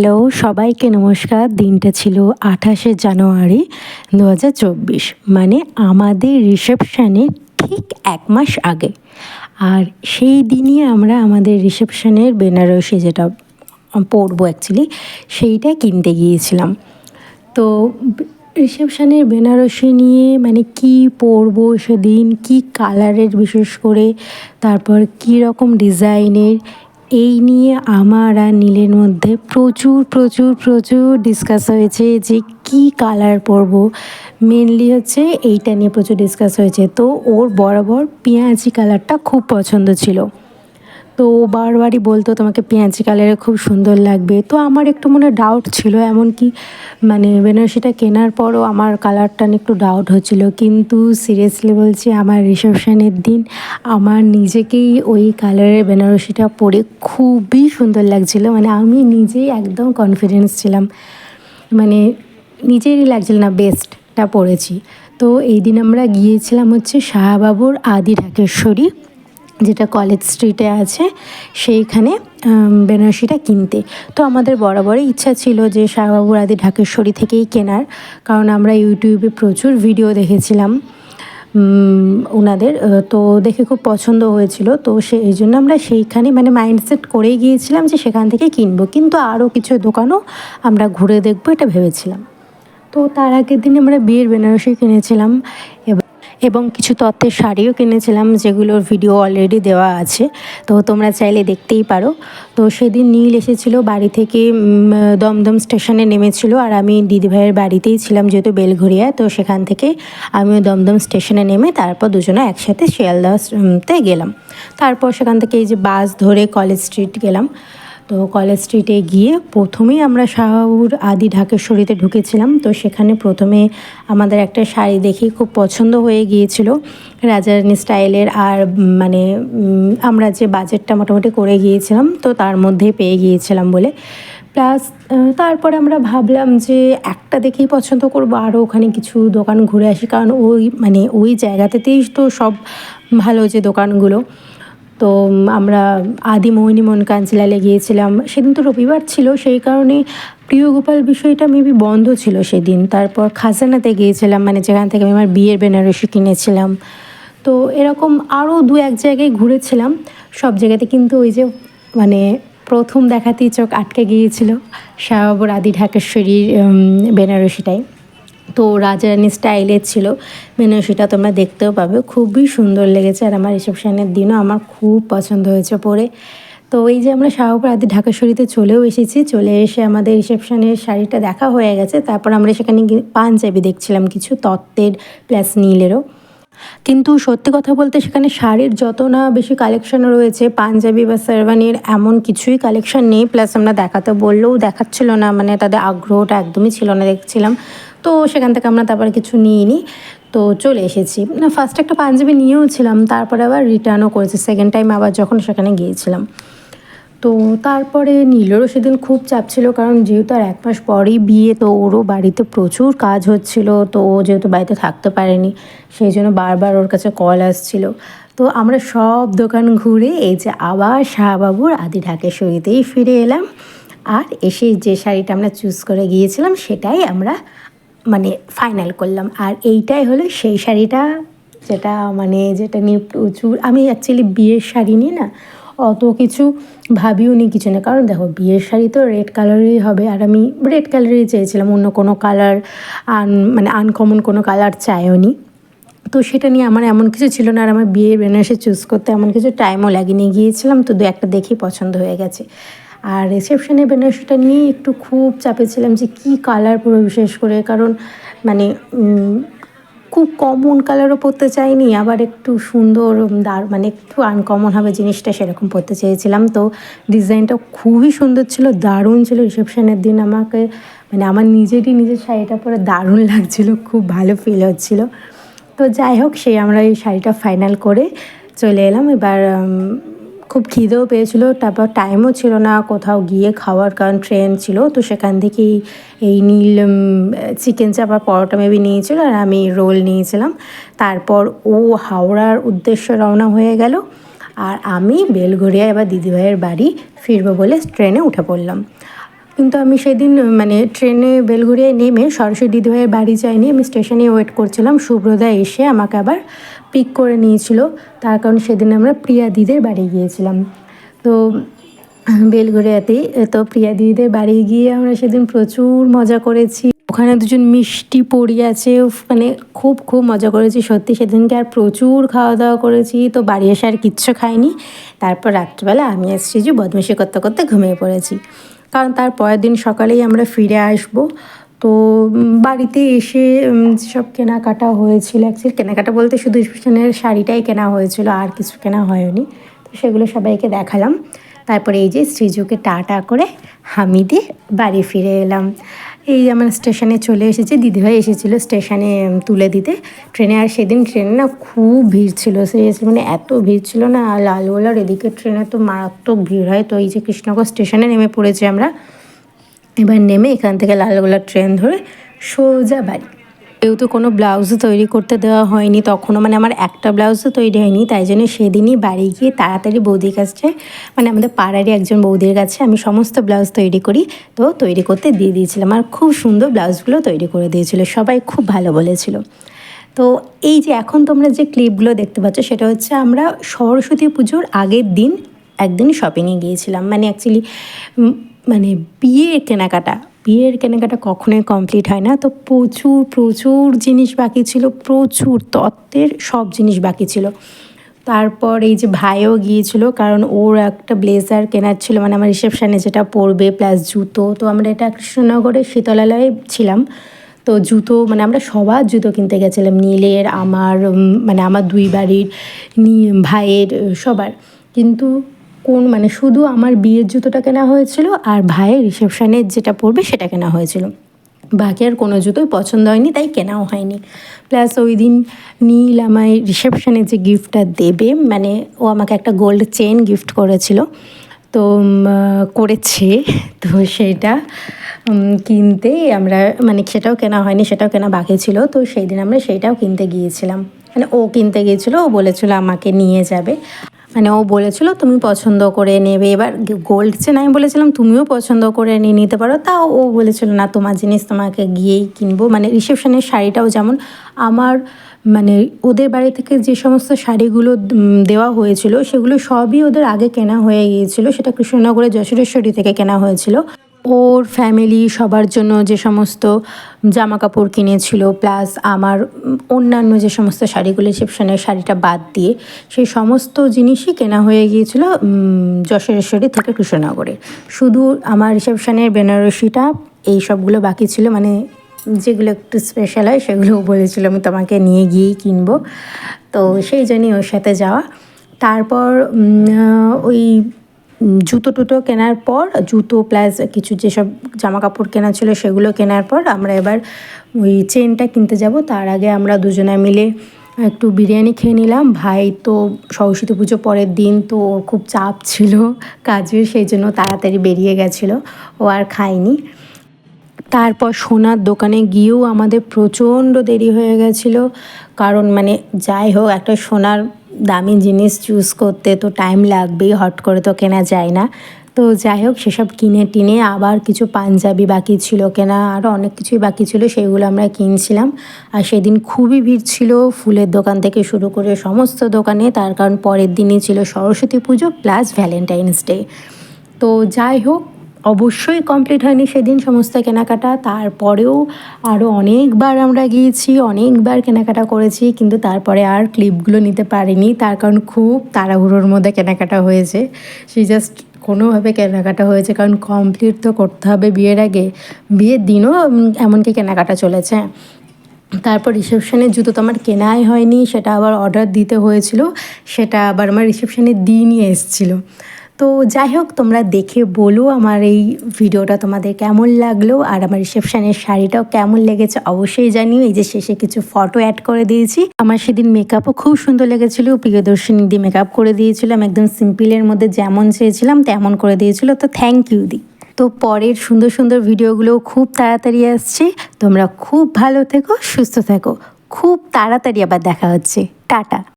Hello, সবাইকে নমস্কার। দিনটা ছিল আঠাশে জানুয়ারি দু হাজার চব্বিশ মানে আমাদের রিসেপশানের ঠিক এক মাস আগে। আর সেই দিনই আমরা আমাদের রিসেপশনের বেনারসি যেটা পরবো অ্যাকচুয়ালি সেইটা কিনতে গিয়েছিলাম। তো রিসেপশানের বেনারসি নিয়ে মানে কি পরবো সেদিন, কি কালারের বিশেষ করে, তারপর কী রকম ডিজাইনের এই নিয়ে আমার আর নীলের মধ্যে প্রচুর প্রচুর প্রচুর ডিসকাস হয়েছে যে কি কালার পরব। মেনলি হচ্ছে এইটা নিয়ে প্রচুর ডিসকাস হয়েছে। তো ওর বরাবর পেঁয়াজি কালারটা খুব পছন্দ ছিল। তো বারবারই বলতো তোমাকে পেঁয়াজি কালারে খুব সুন্দর লাগবে। তো আমার একটু মনে ডাউট ছিল, এমনকি মানে বেনারসিটা কেনার পরও আমার কালারটা নিয়ে একটু ডাউট হচ্ছিল। কিন্তু সিরিয়াসলি বলছি, আমার রিসেপশনের দিন আমার নিজেকেই ওই কালারের বেনারসিটা পরে খুবই সুন্দর লাগছিল। মানে আমি নিজেই একদম কনফিডেন্স ছিলাম। মানে নিজেরই লাগছিল না বেস্টটা পরেছি। তো এই দিন আমরা গিয়েছিলাম হচ্ছে শাহবাবুর আদি ঢাকেশ্বরী। যেটা কলেজ স্ট্রিটে আছে, সেইখানে বেনারসিটা কিনতে। তো আমাদের বরাবরই ইচ্ছা ছিল যে শাহবাবুর আদি ঢাকেশ্বরী থেকেই কেনার, কারণ আমরা ইউটিউবে প্রচুর ভিডিও দেখেছিলাম ওনাদের তো দেখে খুব পছন্দ হয়েছিল। তো সেই জন্য আমরা সেইখানে মানে মাইন্ডসেট করেই গিয়েছিলাম যে সেখান থেকে কিনবো। কিন্তু আরও কিছু দোকানও আমরা ঘুরে দেখব এটা ভেবেছিলাম। তো তার আগের দিন আমরা বিয়ের বেনারসি কিনেছিলাম। এবার এবং কিছু তত্ত্বের শাড়িও কিনেছিলাম যেগুলোর ভিডিও অলরেডি দেওয়া আছে। তো তোমরা চাইলে দেখতেই পারো। তো সেদিন নীল এসেছিল, বাড়ি থেকে দমদম স্টেশনে নেমেছিল আর আমি দিদিভাইয়ের বাড়িতেই ছিলাম যেহেতু বেলঘরিয়া তো সেখান থেকে আমিও দমদম স্টেশনে নেমে তারপর দুজনে একসাথে শিয়ালদাতে গেলাম। তারপর সেখান থেকে এই যে বাস ধরে কলেজ স্ট্রিট গেলাম। তো কলেজ স্ট্রিটে গিয়ে প্রথমেই আমরা শাহুর আদি ঢাকেশ্বরীতে ঢুকেছিলাম। তো সেখানে প্রথমে আমাদের একটা শাড়ি দেখি খুব পছন্দ হয়ে গিয়েছিল। রাজারানী স্টাইলের আর মানে আমরা যে বাজেটটা মোটামুটি করে গিয়েছিলাম, তো তার মধ্যেই পেয়ে গিয়েছিলাম বলে। প্লাস তারপরে আমরা ভাবলাম যে একটা দেখেই পছন্দ করব আরও ওখানে কিছু দোকান ঘুরে আসি। কারণ ওই মানে ওই জায়গাতেতেই তো সব ভালো যে দোকানগুলো। তো আমরা আদি মোহিনী মন কাঞ্চিলালে গিয়েছিলাম। সেদিন তো রবিবার ছিল, সেই কারণে প্রিয় গোপাল বিষয়টা মেবি বন্ধ ছিল সেদিন। তারপর খাজানাতে গিয়েছিলাম মানে যেখান থেকে আমি আমার বিয়ের বেনারসি কিনেছিলাম। তো এরকম আরও দু এক জায়গায় ঘুরেছিলাম। সব জায়গাতে কিন্তু ওই যে মানে প্রথম দেখাতেই চোখ আটকে গিয়েছিল, শাহবাবুর আদি ঢাকেশ্বরীর বেনারসিটাই তো রাজারানি স্টাইলের ছিল। মেনু সেটা তোমরা দেখতেও পাবে। খুবই সুন্দর লেগেছে। আর আমার রিসেপশানের দিনও আমার খুব পছন্দ হয়েছে পরে। তো এই যে আমরা শাহপুর আদি ঢাকেশ্বরীতে চলেও এসেছি। চলে এসে আমাদের রিসেপশনের শাড়িটা দেখা হয়ে গেছে। তারপর আমরা সেখানে পাঞ্জাবি দেখছিলাম। কিছু তত্ত্বের প্লাস নীলেরও। কিন্তু সত্যি কথা বলতে সেখানে শাড়ির যত না বেশি কালেকশন রয়েছে, পাঞ্জাবি বা শেরওয়ানির এমন কিছুই কালেকশন নেই। প্লাস আমরা দেখাতে, বললেও দেখাচ্ছিল না। মানে তাদের আগ্রহটা একদমই ছিল না, দেখছিলাম। তো সেখান থেকে আমরা তারপরে কিছু নিয়ে নিইনি। তো চলে এসেছি। না ফার্স্ট একটা পাঞ্জাবি নিয়েও ছিলাম, তারপরে আবার রিটার্নও করেছি। সেকেন্ড টাইম আবার যখন সেখানে গিয়েছিলাম। তো তারপরে নীলেরও সেদিন খুব চাপ ছিল, কারণ যেহেতু আর এক মাস পরেই বিয়ে, তো ওরও বাড়িতে প্রচুর কাজ হচ্ছিল, তো ও যেহেতু বাড়িতে থাকতে পারেনি, সেই জন্য বারবার ওর কাছে কল আসছিল। তো আমরা সব দোকান ঘুরে এই যে আবার শাহবাবুর আদি ঢাকেশ্বরীতেই ফিরে এলাম। আর এসে যে শাড়িটা আমরা চুজ করে গিয়েছিলাম, সেটাই আমরা মানে ফাইনাল করলাম। আর এইটাই হলো সেই শাড়িটা যেটা মানে যেটা নিয়ে প্রচুর আমি অ্যাকচুয়ালি বিয়ের শাড়ি নিয়ে না অত কিছু ভাবিও নি, কিছু না। কারণ দেখো, বিয়ের শাড়ি তো রেড কালারেরই হবে। আর আমি রেড কালারই চেয়েছিলাম, অন্য কোনো কালার আন মানে আনকমন কোনো কালার চাইও নি। তো সেটা নিয়ে আমার এমন কিছু ছিল না। আর আমার বিয়ের বেনারসে চুজ করতে এমন কিছু টাইমও লাগেনি। গিয়েছিলাম তো দু একটা দেখেই পছন্দ হয়ে গেছে। আর রিসেপশনের বেনারসিটা নিয়ে একটু খুব চাপে ছিলাম যে কী কালার পুরো বিশেষ করে। কারণ মানে খুব কমন কালারও পরতে চাইনি, আবার একটু সুন্দর দার মানে একটু আনকমন হবে জিনিসটা সেরকম পরতে চেয়েছিলাম। তো ডিজাইনটা খুবই সুন্দর ছিল, দারুণ ছিল রিসেপশনের দিন আমাকে। মানে আমার নিজেরই নিজের শাড়িটা পরে দারুণ লাগছিল, খুব ভালো ফিল হচ্ছিল। তো যাই হোক, সেই আমরা এই শাড়িটা ফাইনাল করে চলে এলাম। এবার খুব খিদেও পেয়েছিলো, তারপর টাইমও ছিল না, কোথাও গিয়ে খাওয়ার কারণ ট্রেন ছিল, তো সেখান থেকেই এই নীল চিকেন চাপা পরোটা মেবি নিয়েছিল আর আমি রোল নিয়েছিলাম। তারপর ও হাওড়ার উদ্দেশ্যে রওনা হয়ে গেল আর আমি বেলঘরিয়া এবার দিদিভাইয়ের বাড়ি ফিরবো বলে ট্রেনে উঠে পড়লাম। কিন্তু আমি সেদিন মানে ট্রেনে বেলঘুরিয়ায় নেমে সরস্বতী দিদিভাইয়ের বাড়ি যাইনি, আমি স্টেশনে ওয়েট করছিলাম সুব্রদা এসে আমাকে আবার পিক করে নিয়েছিল। তার কারণ সেদিন আমরা প্রিয়া দিদের বাড়ি গিয়েছিলাম। তো বেলঘরিয়াতেই, তো প্রিয়া দিদিদের বাড়ি গিয়ে আমরা সেদিন প্রচুর মজা করেছি। ওখানে দুজন মিষ্টি পড়ি আছে মানে খুব খুব মজা করেছি। সত্যি সেদিনকে আর প্রচুর খাওয়া দাওয়া করেছি। তো বাড়ি এসে আর কিচ্ছু খাইনি। তারপর রাত্রিবেলা আমি আর শ্রীজু বদমাশি করতে করতে ঘুমিয়ে পড়েছি। কারণ তার পরের দিন সকালেই আমরা ফিরে আসব। তো বাড়িতে এসে যেসব কেনাকাটা হয়েছিল অ্যাকচুয়ালি কেনাকাটা বলতে শুধু স্টেশনের শাড়িটাই কেনা হয়েছিল, আর কিছু কেনা হয়নি। তো সেগুলো সবাইকে দেখালাম। তারপরে এই যে শ্রীজুকে টাটা করে হামিদে বাড়ি ফিরে এলাম। এই আমার স্টেশনে চলে এসেছে, দিদিভাই এসেছিল স্টেশনে তুলে দিতে। ট্রেনে আর সেদিন ট্রেনে না খুব ভিড় ছিল সিরিয়াসলি মানে এত ভিড় ছিল না, লালগোলার এদিকে ট্রেনে তো মারাত্মক ভিড় হয়। তো এই যে কৃষ্ণগড় স্টেশনে নেমে পড়েছি আমরা। এবার নেমে এখান থেকে লালগোলার ট্রেন ধরে সোজা বাড়ি। যেহেতু কোনো ব্লাউজও তৈরি করতে দেওয়া হয়নি, তখনও মানে আমার একটা ব্লাউজও তৈরি হয়নি, তাই জন্য সেদিনই বাড়ি গিয়ে তাড়াতাড়ি বৌদির কাছে মানে আমাদের পাড়ারই একজন বৌদির কাছে আমি সমস্ত ব্লাউজ তৈরি করি, তো তৈরি করতে দিয়ে দিয়েছিলাম আর খুব সুন্দর ব্লাউজগুলো তৈরি করে দিয়েছিল, সবাই খুব ভালো বলেছিল। তো এই যে এখন তোমরা যে ক্লিপগুলো দেখতে পাচ্ছ, সেটা হচ্ছে আমরা সরস্বতী পুজোর আগের দিন একদিন শপিংয়ে গিয়েছিলাম মানে অ্যাকচুয়ালি মানে বিয়ের কেনাকাটা বিয়ের কেনাকাটা কখনোই কমপ্লিট হয় না। তো প্রচুর প্রচুর জিনিস বাকি ছিল, প্রচুর তত্ত্বের সব জিনিস বাকি ছিল। তারপর এই যে ভাইও গিয়েছিল, কারণ ওর একটা ব্লেজার কেনার ছিল মানে আমার রিসেপশানে যেটা পরবে প্লাস জুতো। তো আমরা এটা কৃষ্ণনগরের শীতলালয়ে ছিলাম। তো জুতো মানে আমরা সবার জুতো কিনতে গেছিলাম, নীলের, আমার মানে আমার দুই বাড়ির ভাইয়ের, সবার। কিন্তু কোন মানে শুধু আমার বিয়ের জুতোটা কেনা হয়েছিল আর ভাইয়ের রিসেপশানের যেটা পরবে সেটা কেনা হয়েছিল। বাকি আর কোনো জুতোই পছন্দ হয়নি, তাই কেনাও হয়নি। প্লাস ওই দিন নীল আমায় রিসেপশনে যে গিফটটা দেবে মানে ও আমাকে একটা গোল্ড চেন গিফট করেছিল, তো করেছে। তো সেটা কিনতে আমরা মানে সেটাও কেনা হয়নি, সেটাও কেনা বাকি ছিল, তো সেই দিন আমরা সেইটাও কিনতে গিয়েছিলাম। মানে ও কিনতে গিয়েছিল, ও বলেছিল আমাকে নিয়ে যাবে। মানে ও বলেছিল, তুমি পছন্দ করে নেবে। এবার গোল্ড চেন আমি বলেছিলাম, তুমিও পছন্দ করে নিয়ে নিতে পারো। তাও ও বলেছিল, না, তোমার জিনিস তোমাকে গিয়েই কিনবো। মানে রিসেপশনের শাড়িটাও যেমন আমার মানে ওদের বাড়ি থেকে যে সমস্ত শাড়িগুলো দেওয়া হয়েছিল, সেগুলো সবই ওদের আগে কেনা হয়ে গিয়েছিল। সেটা কৃষ্ণনগরের যশোরেশ্বরী থেকে কেনা হয়েছিল। ওর ফ্যামিলি সবার জন্য যে সমস্ত জামা কাপড় কিনেছিল প্লাস আমার অন্যান্য যে সমস্ত শাড়িগুলো রিসেপশনের শাড়িটা বাদ দিয়ে, সেই সমস্ত জিনিসই কেনা হয়ে গিয়েছিল যশোরেশ্বরী থেকে কৃষ্ণনগরে। শুধু আমার রিসেপশনের বেনারসিটা, এই সবগুলো বাকি ছিল মানে যেগুলো একটু স্পেশাল হয়, সেগুলো বলেছিল, আমি তোমাকে নিয়ে গিয়েই কিনবো। তো সেই জন্যই ওর সাথে যাওয়া। তারপর ওই জুতো টুতো কেনার পর, জুতো প্লাস কিছু যেসব জামা কাপড় কেনা ছিল সেগুলো কেনার পর আমরা এবার ওই চেনটা কিনতে যাব। তার আগে আমরা দুজনে মিলে একটু বিরিয়ানি খেয়ে নিলাম। ভাই তো সরস্বতী পুজো পরের দিন, তো ওর খুব চাপ ছিল কাজের, সেই জন্য তাড়াতাড়ি বেরিয়ে গেছিল। ও আর খায়নি। তারপর সোনার দোকানে গিয়েও আমাদের প্রচণ্ড দেরি হয়ে গেছিল। কারণ মানে যাই হোক, একটা সোনার দামি জিনিস চুজ করতে তো টাইম লাগবেই, হট করে তো কেনা যায় না। তো যাই হোক, সেসব কিনে টিনে আবার কিছু পাঞ্জাবি বাকি ছিল কেনা আরও অনেক কিছুই বাকি ছিল, সেগুলো আমরা কিনছিলাম। আর সেদিন খুবই ভিড় ছিল, ফুলের দোকান থেকে শুরু করে সমস্ত দোকানে, তার কারণ পরের দিনই ছিল সরস্বতী পুজো প্লাস ভ্যালেন্টাইন্স ডে তো যাই হোক অবশ্যই কমপ্লিট হয়নি সেদিন সমস্ত কেনাকাটা। তারপরেও আরও অনেকবার আমরা গিয়েছি, অনেকবার কেনাকাটা করেছি, কিন্তু তারপরে আর ক্লিপগুলো নিতে পারিনি। তার কারণ খুব তাড়াহুড়োর মধ্যে কেনাকাটা হয়েছে। সে জাস্ট কোনোভাবে কেনাকাটা হয়েছে, কারণ কমপ্লিট তো করতে হবে বিয়ের আগে। বিয়ের দিনও এমনকি কেনাকাটা চলেছে। তারপর রিসেপশনের জুতো তো আমার কেনাই হয়নি, সেটা আবার অর্ডার দিতে হয়েছিল, সেটা আবার আমার রিসেপশনের দিনই এসেছিল। তো যাই হোক, তোমরা দেখে বলো আমার এই ভিডিওটা তোমাদের কেমন লাগল। আর আমার রিসেপশনের শাড়িটাও কেমন লেগেছে অবশ্যই জানিও। এই যে শেষে কিছু ফটো অ্যাড করে দিয়েছি। আমার সেদিন মেকআপও খুব সুন্দর লেগেছিল। প্রিয়দর্শিনী দিয়ে মেকআপ করে দিয়েছিলাম একদম সিম্পলের মধ্যে যেমন চেয়েছিলাম, তেমন করে দিয়েছিল। তো থ্যাংক ইউ দি। তো পরের সুন্দর সুন্দর ভিডিওগুলো খুব তাড়াতাড়ি আসছে। তোমরা খুব ভালো থেকো, সুস্থ থেকো। খুব তাড়াতাড়ি আবার দেখা হচ্ছে। টাটা।